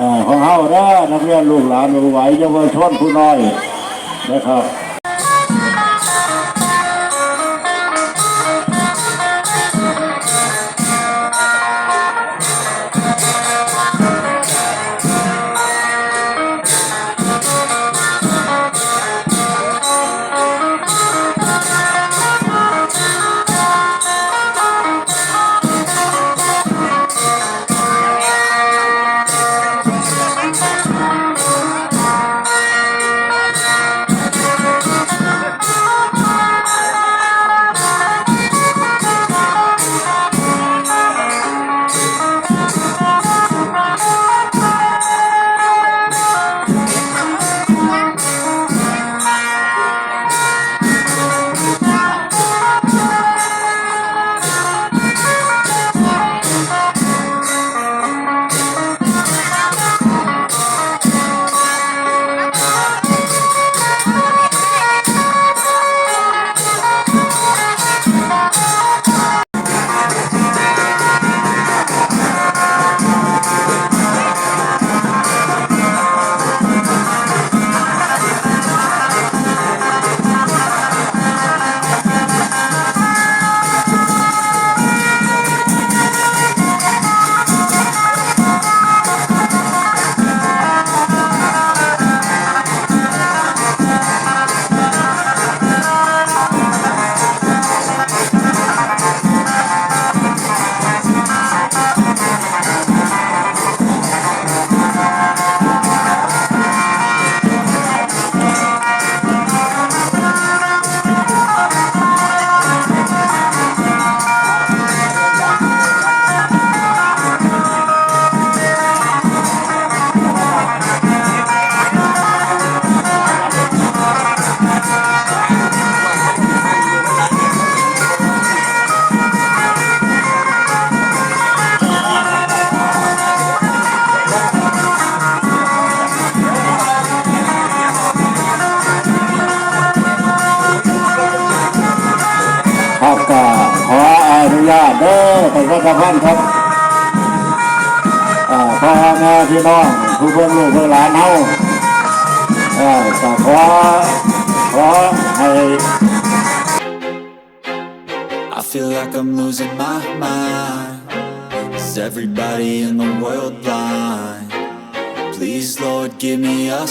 อ่าของเฮาเด้อนักเรียนลูกหลานผู้ไหวเยาวชนผู้น้อยนะครับ ญาตเด้อท่านรัฐพันธ์ครับพ่อแม่พี่น้องผู้เพื่อนลูกเพื่อนหลานเฮาอ่าก็ขอขอให้ I feel like I'm losing my mind. Is everybody in the world blind? Please, Lord, give me a